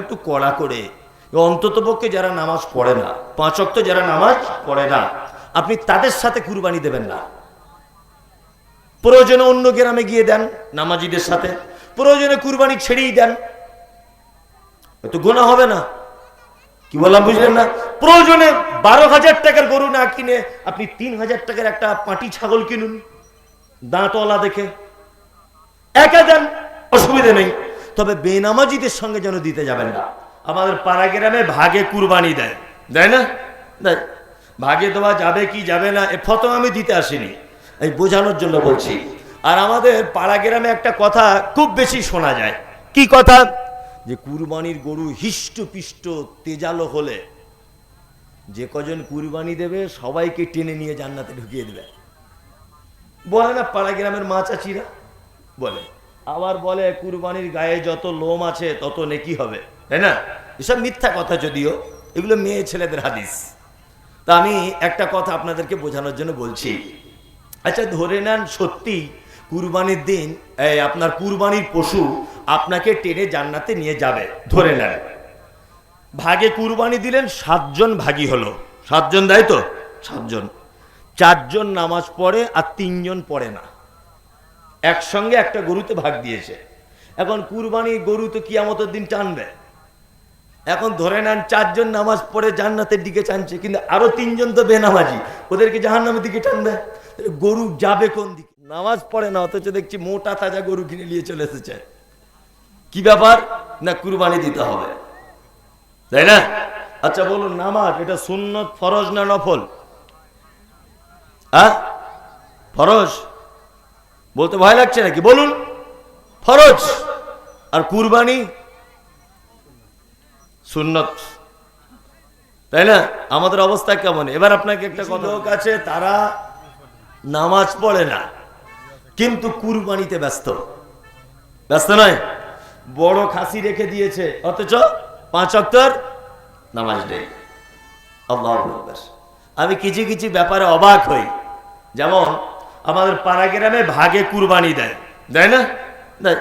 একটু কড়া করে। অন্তত পক্ষে যারা নামাজ পড়ে না, পাঁচ অক্ত যারা নামাজ পড়ে না, আপনি তাদের সাথে কুরবানি দেবেন না। প্রয়োজনে অন্য গ্রামে গিয়ে দেন নামাজিদের সাথে। প্রয়োজনে কুরবানি ছেড়েই দেন। তো গোনা হবে না। কি বললাম, বুঝলেন না? প্রয়োজনে বারো হাজার টাকার গরু না কিনে আপনি তিন হাজার টাকার একটা পাটি ছাগল কিনুন। দাঁতওয়ালা দেখে। একা দেন, অসুবিধা নেই। তবে বেনামাজিদের সঙ্গে যেন দিতে যাবেন না। আমাদের পাড়া গ্রামে ভাগে কুরবানি দেয়। দেয় না? দেয়। ভাগে দেওয়া যাবে কি যাবে না, এ ফটো আমি দিতে আসিনি। এই বোঝানোর জন্য বলছি। আর আমাদের পাড়া গ্রামে একটা কথা খুব বেশি শোনা যায়। কি কথা? যে কুরবানির গরু হিষ্ট পিষ্ট তেজালো হলে যে কজন কুরবানি দেবে সবাইকে টেনে নিয়ে জান্নাতে ঢুকিয়ে দেবে। বলে না পাড়া গ্রামের মা চাচিরা? বলে। আবার বলে, কুরবানির গায়ে যত লোম আছে, তত নেকি হবে। তাই না? এসব মিথ্যা কথা যদিও, এগুলো মেয়ে ছেলেদের হাদিস। তা আমি একটা কথা আপনাদেরকে বোঝানোর জন্য বলছি। আচ্ছা ধরে নেন সত্যি কুরবানির দিন আপনার কুরবানির পশু আপনাকে টেনে জান্নাতে নিয়ে যাবে, ধরে নেন। ভাগে কুরবানি দিলেন, সাতজন ভাগী হলো। সাতজন দেয় তো? সাতজন। চারজন নামাজ পড়ে আর তিনজন পড়ে না। একসঙ্গে একটা গরুতে ভাগ দিয়েছে। এখন কুরবানি গরু তো কিয়ামতের দিন টানবে। এখন ধরে নেন চারজন নামাজ পড়ে জান্নাতের দিকে টানছে, কিন্তু আরও তিনজন তো বেনামাজি, ওদেরকে জাহান্নামের দিকে টানবে। গরু যাবে কোন দিকে? নামাজ পড়ে না, অথচ দেখছি মোটা তাজা গরু কিনে নিয়ে চলে এসেছে। কি ব্যাপার? না, কুরবানি দিতে হবে। তাই না? আচ্ছা বলুন, নামাজ, এটা সুন্নত ফরজ না নফল? হ্যাঁ ফরজ? বলতে ভয় লাগছে নাকি? বলুন। ফরজ আর কুরবানি সুন্নত। তাই না? আমাদের অবস্থা কেমন? এবার আপনাকে একটা কথা লোক আছে তারা নামাজ পড়ে না কিন্তু কুরবানিতে ব্যস্ত। ব্যস্ত নয় বড় খাসি রেখে দিয়েছে অথচ পাঁচ অক্টর নামাজ নেই। আল্লাহ আমি কিছু কিছু ব্যাপারে অবাক হই। যেমন আমাদের পাড়া গ্রামে ভাগে কুরবানি দেয়। দেয় না? দেয়।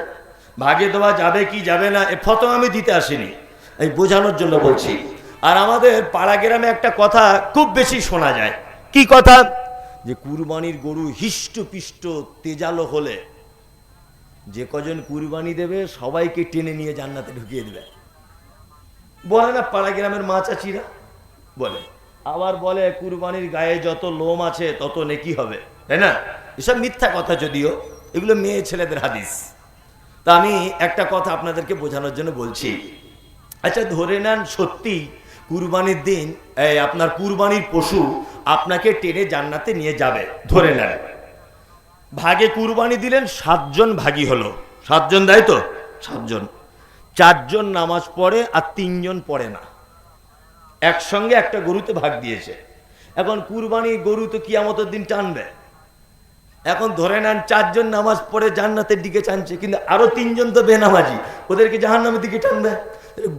ভাগে দেওয়া যাবে কি যাবে না, এ ফটো আমি দিতে আসিনি। এই বোঝানোর জন্য বলছি। আর আমাদের পাড়া গ্রামে একটা কথা খুব বেশি শোনা যায়। কি কথা? যে কুরবানির গরু হিষ্ট পিষ্ট তেজালো হলে যে কজন কুরবানি দেবে সবাইকে টেনে নিয়ে জান্নাতে ঢুকিয়ে দেবে। বলে না পাড়া গ্রামের মা চাচিরা? বলে। আবার বলে, কুরবানির গায়ে যত লোম আছে তত নেকি হবে। তাই না? এসব মিথ্যা কথা যদিও, এগুলো মেয়ে ছেলেদের হাদিস। তা আমি একটা কথা আপনাদেরকে বোঝানোর জন্য বলছি। আচ্ছা ধরে নেন সত্যি কুরবানির দিন আপনার কুরবানির পশু আপনাকে টেনে জান্নাতে নিয়ে যাবে, ধরে নেন। ভাগে কুরবানি দিলেন, সাতজন ভাগী হলো। সাতজন দেয় তো? সাতজন। চারজন নামাজ পড়ে আর তিনজন পড়ে না। একসঙ্গে একটা গরুতে ভাগ দিয়েছে। এখন কুরবানি গরু তো কিয়ামতের দিন টানবে। এখন ধরে নেন চারজন নামাজ পড়ে জান্নাতের দিকে টানছে কিন্তু আরও তিনজন তো বেনামাজি। ওদেরকে জাহান্নামের দিকে টানবে?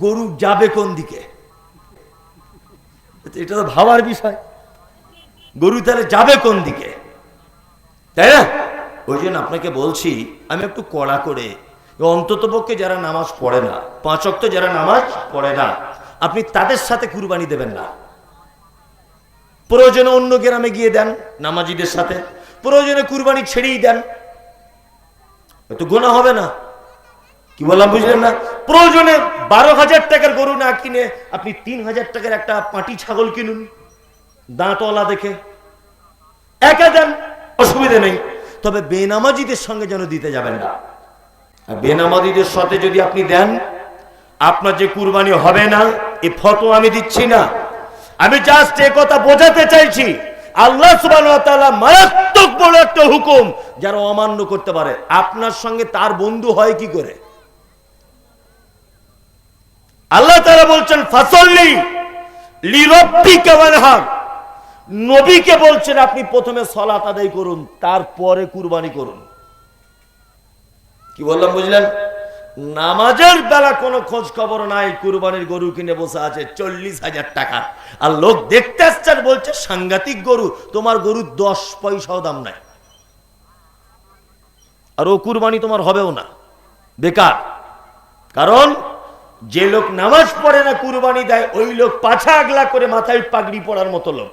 গরু যাবে কোন দিকে? এটা তো ভাবার বিষয়। গরু তাহলে যাবে কোন দিকে? তাই না? ওই জন্য আপনাকে বলছি, আমি একটু কড়া করে, অন্তত পক্ষে যারা নামাজ পড়ে না, পাঁচ অক্ত যারা নামাজ পড়ে না, আপনি তাদের সাথে কুরবানি দেবেন না। প্রয়োজনে অন্য গ্রামে গিয়ে দেন নামাজিদের সাথে। প্রয়োজনে কুরবানি ছেড়েই দেন। তো গোনা হবে না। কি বললাম, বুঝলেন না? প্রয়োজনে বারো হাজার টাকার গরু না কিনে আপনি তিন হাজার টাকার একটা পাটি ছাগল কিনুন, দাঁতওয়ালা দেখে। একা দেন, অসুবিধা নেই। তবে বেনামাজিদের সঙ্গে যেন দিতে যাবেন না। বেনামাজিদের সাথে যদি আপনি দেন, আপনার যে কুরবানি হবে না, এ ফটো আমি দিচ্ছি না। আমি জাস্ট এ কথা বোঝাতে চাইছি আল্লাহ মারাত্মক বড় একটা হুকুম যারা অমান্য করতে পারে। আপনার সঙ্গে তার বন্ধু হয় কি করে? আল্লাহ তাআলা বলছেন, ফাসল্লি নবীকে বলছেন, আপনি প্রথমে সলাত আদায় করুন, তারপরে কুরবানি করুন। কি বললাম, বুঝলেন? নামাজের বেলা কোনো খোঁজ খবর নাই, কুরবানির গরু কিনে বসে আছে, চল্লিশ হাজার টাকা। আর লোক দেখতে আসছে আর বলছে, সাংঘাতিক গরু, তোমার গরু দশ পয়সাও দাম নাই। আর ও কুরবানি তোমার হবেও না। বেকার। কারণ, যে লোক নামাজ পড়ে না, কুরবানি দেয়, ওই লোক পাছা আগলা করে মাথায় পাগড়ি পড়ার মতো লোক।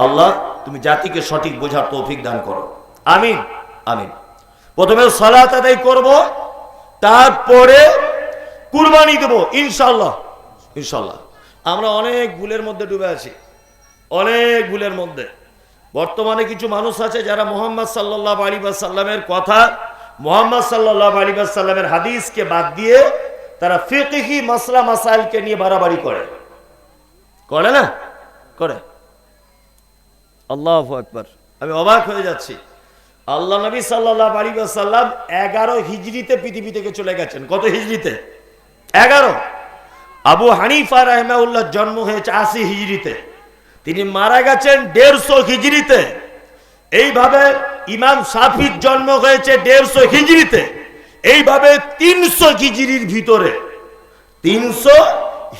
আল্লাহ, তুমি জাতিকে সঠিক বোঝার তৌফিক দান করো। আমিন আমিন। প্রথমে সালাত আদায় করব, তারপরে কুরবানি দেব ইনশাল্লাহ ইনশাল্লাহ আমরা অনেক ভুলের মধ্যে ডুবে আছি। অনেক ভুলের মধ্যে। বর্তমানে কিছু মানুষ আছে যারা মোহাম্মদ সাল্লাহ আলী সাল্লামের কথা, মোহাম্মদ সাল্লাহ আলী সাল্লামের হাদিসকে বাদ দিয়ে তারা ফিকহি মাসলা, মাসাইলকে নিয়ে বাড়াবাড়ি করে। করে না? করে। আল্লাহ আকবর। আমি অবাক হয়ে যাচ্ছি। আল্লাহ নবী সাল্লাহ আলী সাল্লাম এগারো হিজড়িতে পৃথিবী থেকে চলে গেছেন। কত হিজড়িতে? এগারো। আবু হানিফা রহমাউল্লাহ জন্ম হয়েছে আশি হিজড়িতে। তিনি মারা গেছেন দেড়শো হিজড়িতে। এইভাবে ইমাম সাফির জন্ম হয়েছে দেড়শো হিজড়িতে। এইভাবে তিনশো হিজড়ির ভিতরে। তিনশো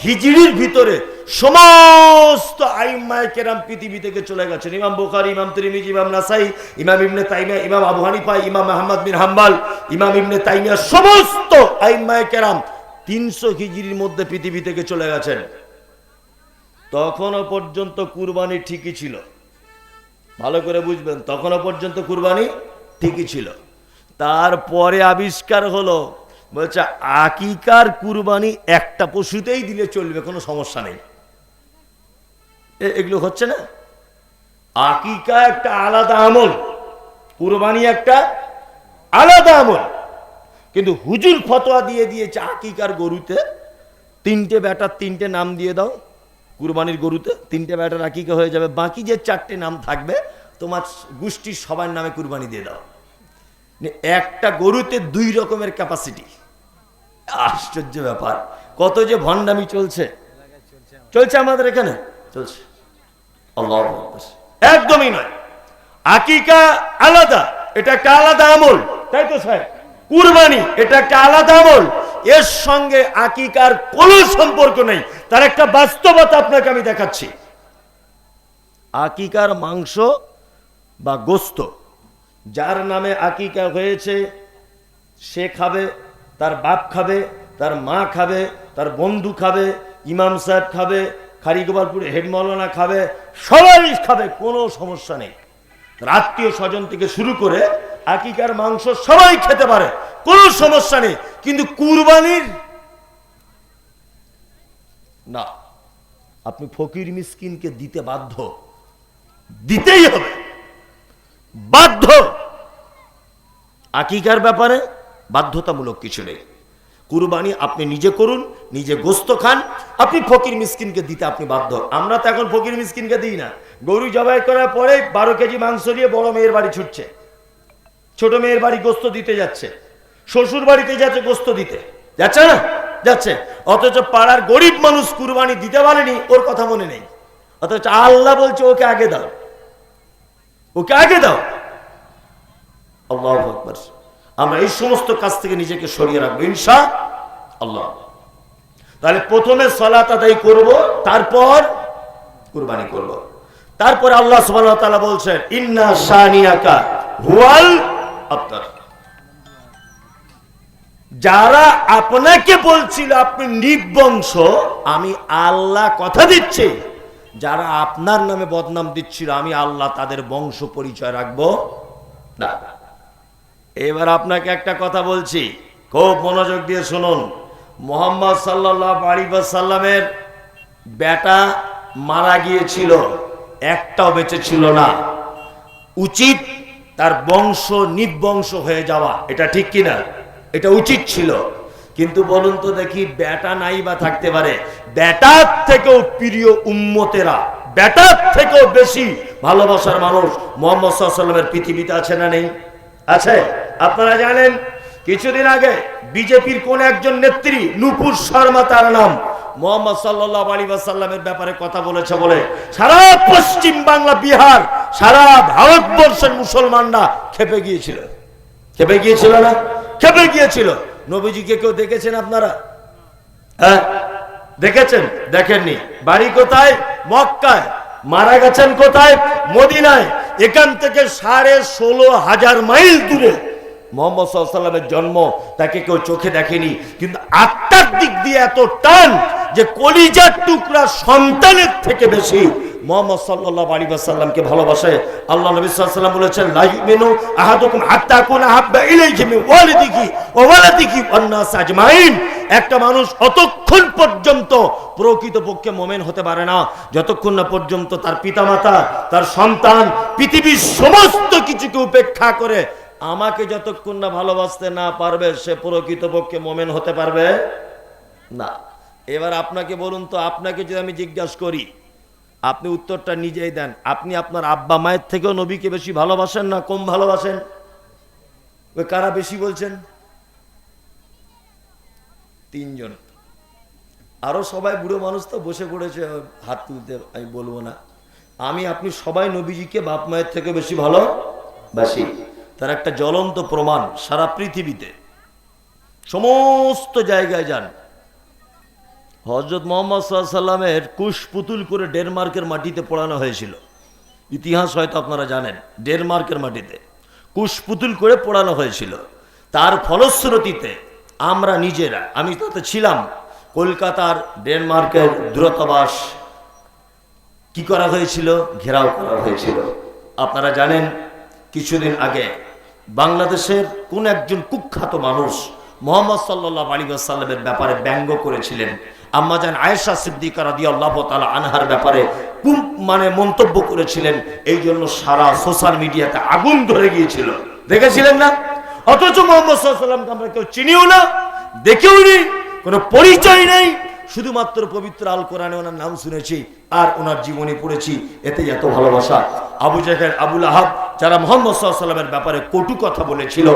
হিজড়ির ভিতরে সমস্ত আইম্মায় কেরাম পৃথিবী থেকে চলে গেছেন। ইমাম বুখারি, ইমাম তিরিমিজ, ইমাম নাসাই, ইমাম ইবনে তাইমিয়া, ইমাম আবু হানিফা, ইমাম আহমদ বিন হাম্বাল, ইমাম ইবনে তাইমিয়া, সমস্ত আইম্মায় কেরাম তিনশো হিজড়ির মধ্যে পৃথিবী থেকে চলে গেছেন। তখনও পর্যন্ত কুরবানি ঠিকই ছিল। ভালো করে বুঝবেন, তখনও পর্যন্ত কুরবানি ঠিকই ছিল। তারপরে আবিষ্কার হলো, বলছে, আকিকার কুরবানি একটা পশুতেই দিলে চলবে, কোনো সমস্যা নেই। এগুলো হচ্ছে না? আকিকা একটা আলাদা আমল, কুরবানি একটা আলাদা আমল। কিন্তু হুজুর ফতোয়া দিয়ে দিয়েছে আকিকার গরুতে, তিনটে ব্যাটার তিনটে নাম দিয়ে দাও, কুরবানির গরুতে তিনটে ব্যাটার আকিকা হয়ে যাবে, বাকি যে চারটে নাম থাকবে, তোমার গোষ্ঠীর সবার নামে কুরবানি দিয়ে দাও। একটা গরুতে দুই রকমের ক্যাপাসিটি আশ্চর্য ব্যাপার, কত যে ভণ্ডামি চলছে। চলছে আমাদের এখানে? চলছে। আল্লাহ। একদমই নয়। আকিকা আলাদা, এটা একটা আলাদা আমল, তাই তো স্যার? কুরবানি, এটা একটা আলাদা আমল। এর সঙ্গে আকিকার কোনো সম্পর্ক নেই। তার একটা বাস্তবতা আপনাকে আমি দেখাচ্ছি। আকিকার মাংস বা গোস্ত, যার নামে আকিকা হয়েছে, সে খাবে, তার বাপ খাবে, তার মা খাবে, তার বন্ধু খাবে, ইমাম সাহেব খাবে খারি গোপালপুরে হেড খাবে, সবাই খাবে, কোনো সমস্যা নেই। আত্মীয় স্বজন থেকে শুরু করে আকিকার মাংস সবাই খেতে পারে, কোনো সমস্যা নেই। কিন্তু কুরবানির না, আপনি ফকির মিসকিনকে দিতে বাধ্য, দিতেই হবে। বাধ্য। আকিকার ব্যাপারে বাধ্যতামূলক কিছু নেই। কুরবানি আপনি নিজে করুন, নিজে গোস্ত খান। আপনি ফকির মিসকিনকে দিতে আপনি বাধ্য। আমরা তো এখন ফকির মিসকিনকে দিই না। গরু জবাই করার পরে বারো কেজি মাংস নিয়ে বড় মেয়ের বাড়ি ছুটছে। ছোট মেয়ের বাড়ি গোস্ত দিতে যাচ্ছে। শ্বশুর বাড়িতে যাচ্ছে গোস্ত দিতে। যাচ্ছে না? যাচ্ছে। অথচ পাড়ার গরিব মানুষ কুরবানি দিতে পারেনি, ওর কথা মনে নেই। অথচ আল্লাহ বলছে, ওকে আগে দাও। ওকে আগে দাও। আল্লাহ আকবর। আমরা এই সমস্ত কাজ থেকে নিজেকে সরিয়ে রাখব, ইনশা আল্লাহ। তাহলে প্রথমে সলাত আদায় করব, তারপর কুরবানি করব। তারপর আল্লাহ সুবহানাহু ওয়া বলছেন, ইন্না শানিয়াকা হুয়াল আবতার। যারা আপনাকে বলছিল আপনি নির্বংশ, আমি আল্লাহ কথা দিচ্ছি। যারা আপনার নামে বদনাম দিচ্ছিল, আমি আল্লাহ তাদের বংশ পরিচয় রাখব না। এবার আপনাকে একটা কথা বলছি। খুব মনোযোগ দিয়ে শুনুন। মোহাম্মদ সাল্লাহ সাল্লামের বেটা মারা গিয়েছিল, একটাও বেঁচে ছিল না। উচিত তার বংশ নির্বংশ হয়ে যাওয়া, এটা ঠিক কিনা? এটা উচিত ছিল। কিন্তু বলুন তো দেখি, বেটা নাই বা থাকতে পারে। বেটার থেকেও প্রিয় উম্মতেরা, বেটার থেকেও বেশি ভালোবাসার মানুষ মোহাম্মদ সাল্লামের পৃথিবীতে আছে না নেই? আছে? আপনারা জানেন, কিছুদিন আগে বিজেপির কোন একজন নেত্রী, নুপুর শর্মা তার নাম, মোহাম্মদ সাল্লাহ আলী সাল্লামের ব্যাপারে কথা বলেছে বলে, সারা পশ্চিম বাংলা, বিহার, সারা ভারতবর্ষের মুসলমানরা খেপে গিয়েছিল। খেপে গিয়েছিল না? খেপে গিয়েছিল। নবীজিকে কেউ দেখেছেন আপনারা? হ্যাঁ? দেখেছেন? দেখেননি। বাড়ি কোথায়? মক্কায়। মারা গেছেন কোথায়? মদিনায়। এখান থেকে সাড়ে ষোলো হাজার মাইল দূরে। মোহাম্মদ সাল্লামের জন্ম তাকে কেউ চোখে দেখেনি। কিন্তু আত্মার দিক দিয়ে এত টান যে কলিজার টুকরা সন্তানের থেকে বেশি মোহাম্মদ সাল্লাহ আলী একটা মানুষ অতক্ষণ পর্যন্ত প্রকৃতপক্ষে মোমেন হতে পারে না। যতক্ষণ না পর্যন্ত তার পিতামাতা, তার সন্তান, পৃথিবীর সমস্ত কিছুকে উপেক্ষা করে আমাকে যতক্ষণ না ভালোবাসতে না পারবে, সে প্রকৃতপক্ষে মোমেন হতে পারবে? না। এবার আপনাকে বলুন তো, আপনাকে যদি আমি জিজ্ঞাসা করি, আপনি উত্তরটা নিজেই দেন। আপনি আপনার আব্বা মায়ের থেকেও নবীকে বেশি ভালোবাসেন না কম ভালোবাসেন? ওই কারা বেশি বলছেন? তিনজন। আরও সবাই বুড়ো মানুষ তো বসে পড়েছে, হাত তুলতে আমি বলব না। আমি, আপনি সবাই নবীজিকে বাপ মায়ের থেকে বেশি ভালোবাসি। তার একটা জ্বলন্ত প্রমাণ সারা পৃথিবীতে। সমস্ত জায়গায় যান। হজরত মোহাম্মদ সাল্লামের কুশ পুতুল করে ডেনমার্কের মাটিতে পড়ানো হয়েছিল। ইতিহাস হয়তো আপনারা জানেন, ডেনমার্কের মাটিতে কুশ পুতুল করে পড়ানো হয়েছিল। তার ফলশ্রুতিতে আমরা নিজেরা, আমি তাতে ছিলাম, কলকাতার ডেনমার্কের দূরতাবাস কি করা হয়েছিল? ঘেরাও করা হয়েছিল। আপনারা জানেন, কিছুদিন আগে বাংলাদেশের কোন একজন কুখ্যাত মানুষ মোহাম্মদ সাল্লাহ আলী সাল্লামের ব্যাপারে ব্যঙ্গ করেছিলেন। আম্মাজান আয়েশা সিদ্দিকা রাদি আল্লাহ তালা আনহার ব্যাপারে কুম মানে মন্তব্য করেছিলেন এই জন্য সারা সোশ্যাল মিডিয়াতে আগুন ধরে গিয়েছিল। দেখেছিলেন না? অথচ মোহাম্মদ সাল্লামকে আমরা কেউ চিনিও না, দেখেও নি, কোনো পরিচয় নেই। শুধুমাত্র পবিত্র আল কোরআনে ওনার নাম শুনেছি, আর ওনার জীবনে পড়েছি এতে এত ভালোবাসা। আবু জাহের আবুল আহাব যারা মোহাম্মদ সাল্লামের ব্যাপারে কটু কথা বলেছিল,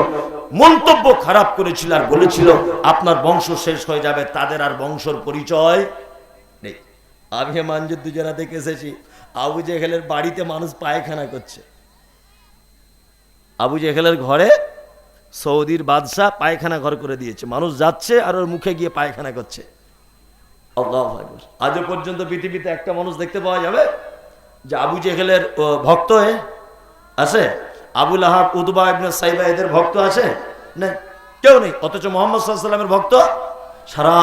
মন্তব্য খারাপ করেছিল আর বলেছিল, আপনার বংশ শেষ হয়ে যাবে, তাদের আর বংশর পরিচয় নেই। আমি মানজুদ্দু যারা দেখে এসেছি, আবু জেহেলের বাড়িতে মানুষ পায়খানা করছে। আবু জেহেলের ঘরে সৌদির বাদশাহ পায়খানা ঘর করে দিয়েছে। মানুষ যাচ্ছে আর ওর মুখে গিয়ে পায়খানা করছে। আজও পর্যন্ত পৃথিবীতে একটা মানুষ দেখতে পাওয়া যাবে যে আবু জেহেলের ভক্ত এ আছে? আবুল আহাব উদবা ইবনে সাইবা এদের ভক্ত আছে? না কেউ নেই। অথচ মোহাম্মদ সাল্লামের ভক্ত সারা